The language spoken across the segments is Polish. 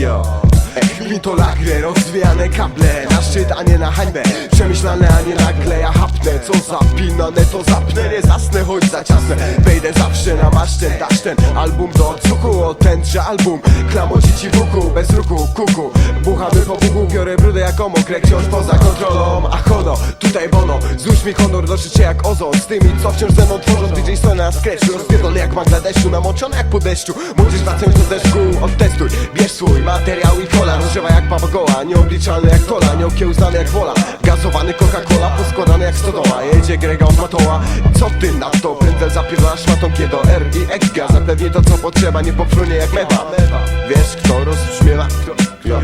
Yo to lagre, rozwijane kable Na szczyt, a nie na hańbę. Przemyślane, a nie nagle Ja hapnę, co zapinane to zapnę. Nie zasnę, choć za ciasne. Wejdę zawsze na masztę Dasz ten album do odsłuchu O tęczy album. Klamoci ci uchu, bez ruchu, kuku. Buchamy po buchu, biorę brudę jako mokre Książ poza kontrolą, a hono Tutaj bono, złóż mi honor do życia jak ozon. Z tymi, co wciąż ze mną tworzą. DJ Sony na scratchu Rozpierdolę jak Bangladeszu, namoczone jak po deszczu. Młodzież wracając do deszczu, odtestuj. Bierz swój materiał i kola Rozgrzewa jak babagoła, nieobliczalny jak kola Nieokiełznany jak wola, gazowany Coca-Cola Poskładany jak stodoła, jedzie Grega od Matoła. Co ty na to? Pędzel zapierdala szmatą do R i X Zapewni to co potrzeba, nie poprunie jak mewa Wiesz kto rozbrzmiewa? Jo,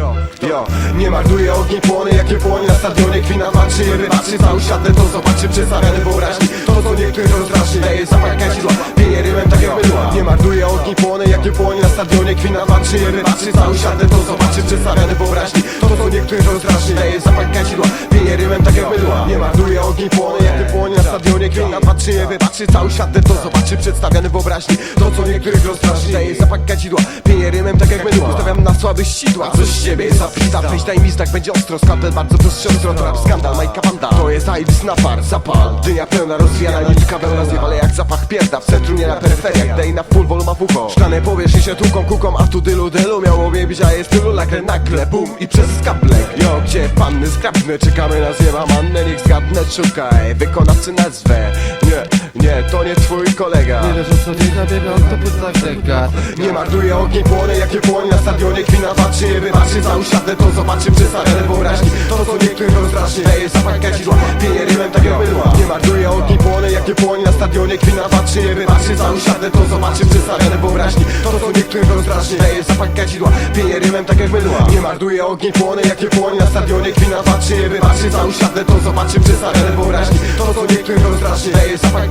jo, nie marnuje ogni płony, jakie płonie na stadionie. Kwina walczy, je wybaczy, cały siadę to zobaczy Przedstawiany wyobraźni, to co niektórych rozdrażni Daje zapach kadzidła, pieje rymem tak jak mydła. Nie marnuje ogni płony, jakie płonie na stadionie. Kwina walczy, je wybaczy, cały siadę to zobaczy Przedstawiany wyobraźni, to co niektórych rozdrażni Daje zapach kadzidła, pieje rymem tak jak mydła Nie marnuje ogni płony, jakie płonie na stadionie Kwina walczy, je wybaczy, cały siadę to zobaczy Przedstawiany wyobraźni, to co niektórych rozdrażni Daje zapach kadzidła, pieje rymem tak jak mydła Ustawiam na słabych sidła, coś z siebie zapita Weź daj mi znak, będzie ostro, skandal bardzo prostszy ostro To rap skandal, Majka Banda To jest Ibis Napar, zapal. Dynia pełna, rozwijana, nitka pełna Zjewale jak zapach pierda, w centrum, nie na peryferiach Dej na full volume, a w ucho Szklane powierzchnie się tłuką, kuką A tu dylu, dylu. Miało mnie bić, a jest tylu Nagle, nagle, bum. I przez skablek Jo, gdzie panny skrapne? Czekamy na zjeba mannę, niech zgadnę Szukaj, wykonawcy nazwę Nie, to nie twój kolega. Nie wiesz o co dziś zabiega, on to pod zegar nie marnuje ogni płonie, jakie płonie na stadionie Kwina patrzy, nie wybaczy, całą siadę to zobaczy Przedstawiane wyobraźni, to co niektórych rozdrażni Daje zapach kadzidła, pienie rymem tak jak mydła Nie marnuje ogni płonie, jakie płonie na stadionie Kwina patrzy, nie wybaczy, całą siadę to zobaczy Przedstawiane wyobraźni, to co niektórych rozdrażni Daje zapach kadzidła, pienie rymem tak jak mydła Nie marnuje ogni płonie, jakie płonie na stadionie Kwina patrzy, nie wybaczy, całą siadę to zobaczy Przedstawiane wyobraźni, to co niektórych rozdrażni Daje zapach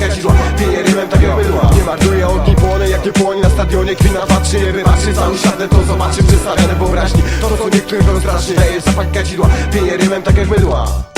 pienie rymem tak jak mydła Nie marnuje ogni płonie, jakie płonie na stadionie. Kwina patrzy, nie wybaczy, całą siadę to zobaczy Przedstawiane wyobraźni, to co niektórych rozdrażni Daje zapach kadzidła, pienie rymem tak jak mydła